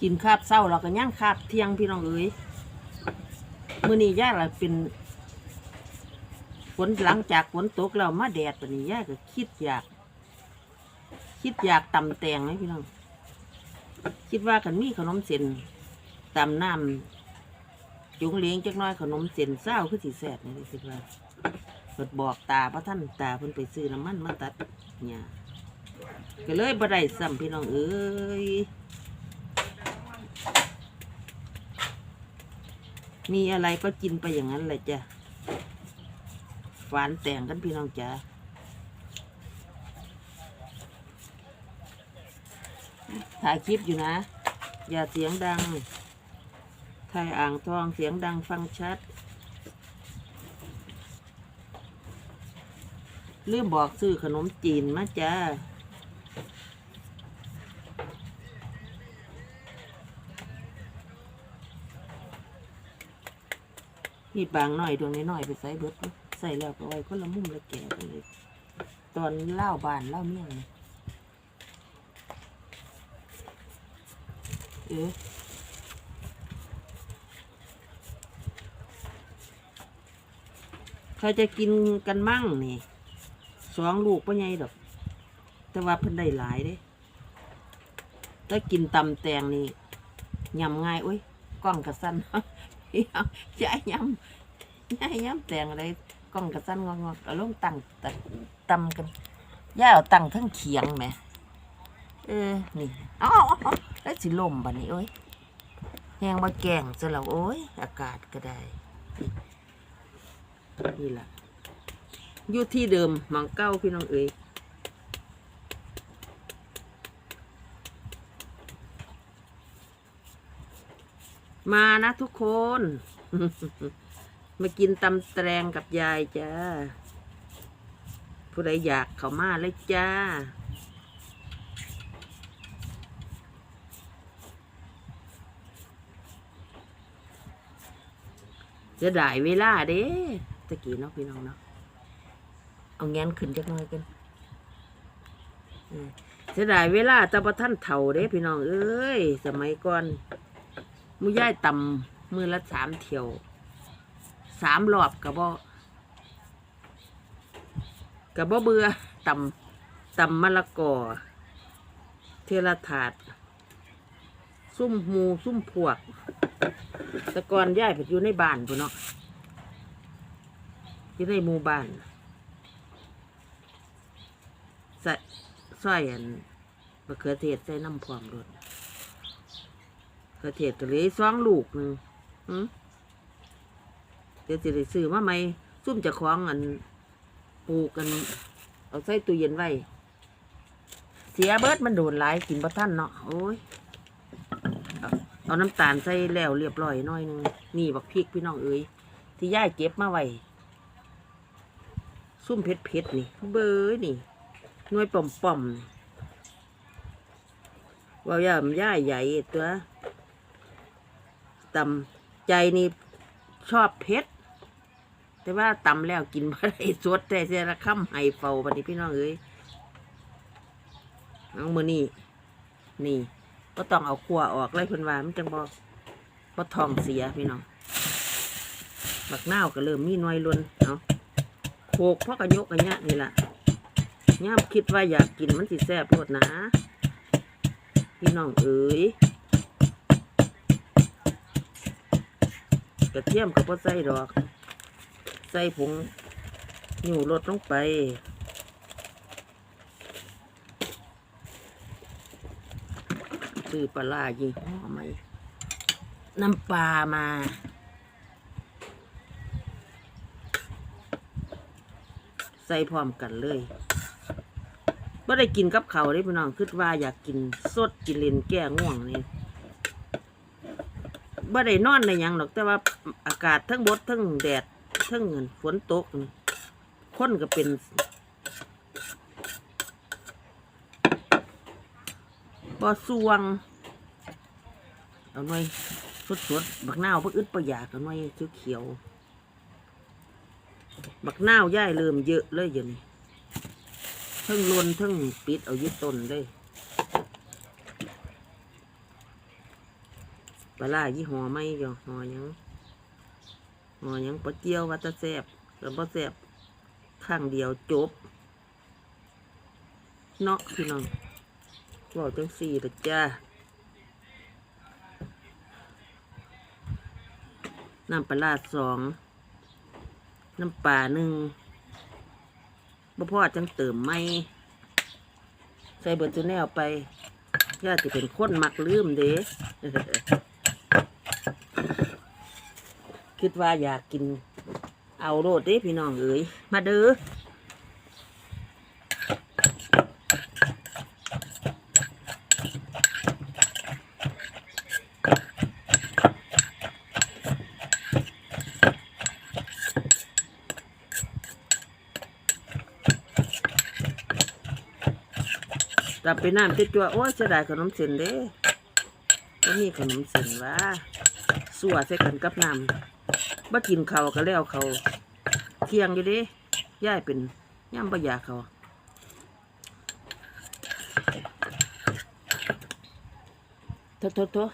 กินคาบเศร้าเราก็ย่างคาบเที่ยงพี่น้องเอ้ยมื้อนี้ย่าละเป็นฝนหลังจากฝนตกแล้วมาแดดปนนี้ย่าก็คิดอยาก คิดอยากตำแตงเลยพี่น้อง คิดว่ากันมีขนมเส้นตำน้ำจุงเลี้ยงจักหน้อยขนมเส้นเศร้าคือสีแสบนี่คิดว่าเปิดบอกตาพระท่านตาเพิ่นไปซื้อน้ำมันมาตัดเนี่ยก็เลยบ่ได้ซ้ำพี่น้องเอ้ย มีอะไรก็กินไปอย่างนั้นแหละจ้ะฝานแต่งกันพี่น้องจ้ะถ่ายคลิปอยู่นะ อย่าเสียงดังถ่ายอ่างทองเสียงดังฟังชัดลืมบอกซื้อขนมจีนมาจ้า มีบางหน่อยดวงน้อยๆไปใส่เบิดใส่แล้วก็ไว้คนละมุมละแก่ไปเลย ตอนเล่าบานเล่าเมี่ยงนี่เออใครจะกินกันมั่งนี่สองลูกป่ะไงดอก แต่ว่าเพิ่นได้หลายเด้ถ้ากินตำแตงนี่ยำง่ายโอ้ยกล้องกระสั้น จะยำจะยำแตงอะไรกล้องกระสันงอกๆเอาลงตั้งตะตำกันย่าเอาตั้งทั้งเขียงแหมเออ นี่อ๋อแล้วสิลมบัดนี้โอ้ยแหงมาแกงซะแล้วโอ้ย อากาศก็ได้ นี่ล่ะอยู่ที่เดิมหมองเก้าพี่น้องเอ๋ย มานะทุกคน มากินตำแตงกับยายจ้า ผู้ใดอยากเข้ามาเลยจ้า จะได้เวลาเด้ตะกี้เนาะพี่น้องเนาะ เอาแงนขึ้นจักหน่อยกันเออจะได้เวลาแตะประท่านเถ่าเด้พี่น้องเอ้ย สมัยก่อน มือย่ายต่ำมือละสามเที่ยวสามรอบกับบ่กับบ่เบื่อต่ำต่ำมะละกอเทละถาด ซุ่มหมูซุ่มพวกต่ก่อนย่ายไปอยู่ในบ้านพุ่นเนาะอยู่ในหมู่บ้านใส่ซอยอันมะเขือเทศใส่น้ำพร้อมรส มะเขือเทศก็เลยสองลูกหนึ่งเดี๋ยวจะได้ซื้อมาใหมซุ่มจะคล้องอันปลูกกัน เอาใส่ตู้เย็นไว้ เสียเบิดมันโดนหลายกินบ่ท่านเนาะโอ้ยเอาน้ำตาลใส่แล้วเรียบร้อยหน้อยหนึงนี่บักพริกพี่น้องเอ้ยที่ย่ายเก็บมาไว้ซุ่มเผ็ดเผ็ดนี่ เบยนี่หน่วยป่อมป่อมว่าย่ามย่ายใหญ่ตัว ตำใจนี่ชอบเผ็ดแต่ว่าตำแล้วกินบ่ได้สดแต่เสียละค่ำไห้เฝ้าบัดนี้พี่น้องเอ้ยเอามือนี่นี่ก็ต้องเอาขัวออกเลยเพิ่นว่ามันจังบ่บ่ท้องเสียพี่น้องบักเน่าก็เริ่มมีน่วยล้นเอาโขกพราะกระยกกระยนี่แหละย่ามคิดว่าอยากกินมันสิแซ่บโพดนะ พี่น้องเอ๋ย กระเทียมก็บ่ใส่ดอก ใส่ผงอยู่รสลงไป ซื้อปลาร้ายี่ห้อไหมน้ำปลามาใส่พร้อมกันเลยว่าได้กินกับเขาได้พี่น้องคิดว่าอยากกินสดกินเลนแก้ง่วงนี่ ว่ได้นอนในยังหรอกแต่ว่าอากาศทั้งบดทั้งแดดทั้งฝนตกคนก็เป็นบ่สวงเอาหน่อยสดๆบักนาวเพิ่งอึดประหยากเอาหน่อยเขียวๆบักนาวย่ายเริ่มเยอะเลยอย่างนี้ทั้งลนทั้งปิดเอายึดต้นเลย ปลาร้ายี่ห้อไม่ยอห่อยังห่อยังปลาเกียววัตะแซบแล้วบ่แซบข้างเดียวจบ เนาะพี่น้องบอกจังสี่ละจ้าน้ำปลาสอง น้ำปลาหนึ่งบ่พ่อจังเติมไม่ ใส่เบอร์จูแนลไปย่าจะเป็นคนมักลืมเด้ คิดว่าอยากกิน เอาโรดเด้พี่น้องเอ๋ยมาเด้อกลับไปน้ำเจ็ดจัวโอ้ยจะได้ขนมเส้นเด้ก็มีขนมเส้นว่า สัวใส่กันกับน้ำบ่กินเขาก็แล้วเขาเที่ยงอยู่ด้ย่ายเป็นย่ำบ่อยาเขาทษทษทษ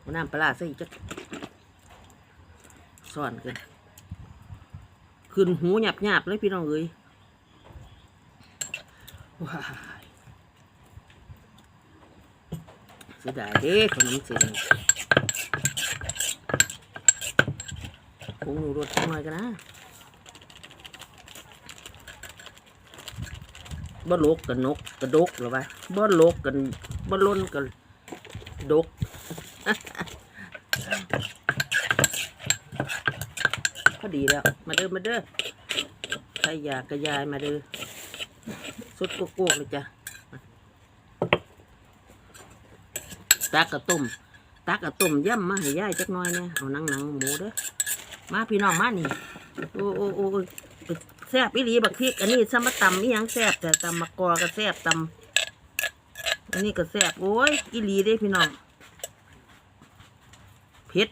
เอาน้ำปลาใส่กจักซ่อนกันขึ้นหูหยาบหยาบเลยพี่น้องเอ้ยว้ายเสียดายเด้ขนมเส้น งหนูรสหน่อยกันนะบ่ลกกันนกกระดกหรอวะบ่ลกกันบ่ล้นกันดกพอดีแล้ว มาเด้อมาเด้อใครอยากกระยายมาเด้อสุดโกโก้เลยจ้ะตักกระต้มตักกระต้มย่ำมาให้ยายจักหน่อยเนี่ยเอาหนังหนังหมูเด้อ มาพี่น้องมานี่โอ้โอ้โอ้แซ่บอีหลีบักพริก อันนี้ซ้ำมาตำอีหยังแซ่บแต่ตำมะกอก็แซ่บตำอันนี้ก็แซ่บโอ้ยอีหลีเด้พี่น้องเผ็ด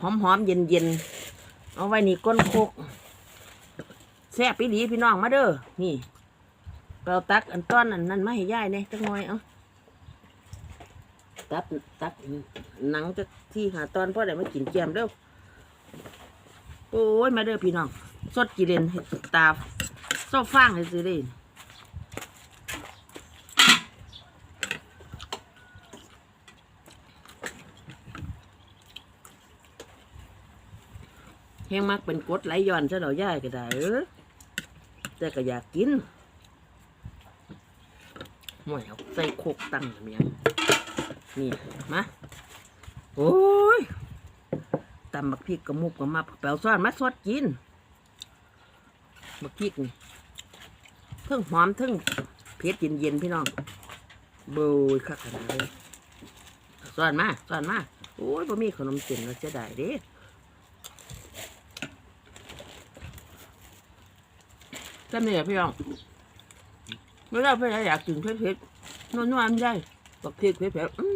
หอมหอมเย็นเย็นเอาไว้นี่ก้นโคกแซ่บอีหลีพี่น้องมาเด้อนี่เราตักอันต้อนอันนั้นมาให้ยายเนี่ยจักหน่อยเอาตัดตัดหนังจะที่หาตอนพ่อได้มากินแกมเร็วโอ้ย มาเด้อพี่น้อง สดกีเรนเห็ดตาโซฟางเลยสิเลยแห้งมักเป็นกดไหลย้อนซะเราย่ายก็ได้เออแต่ก็อยากกินหมวยเอาใส่โคกตั้งแบบนี้นี่มาโอ้ ตำบักพริกกระมุกกระมับแปลวซ้อนมาสดกินบักพริกนี่เพิ่งหอมเพิ่งเผ็ดเย็นๆพี่น้องเบยคักขนาดเลยซ้อนมาซ้อนมาโอ้ยบ่มีขนมเส้นเราจะได้เด้ก็เนี่ยพี่น้องไม่ได้เพื่อนอยากกินเผ็ดๆนวลๆมันได้บักพริกเผ็ดๆอืมอ่า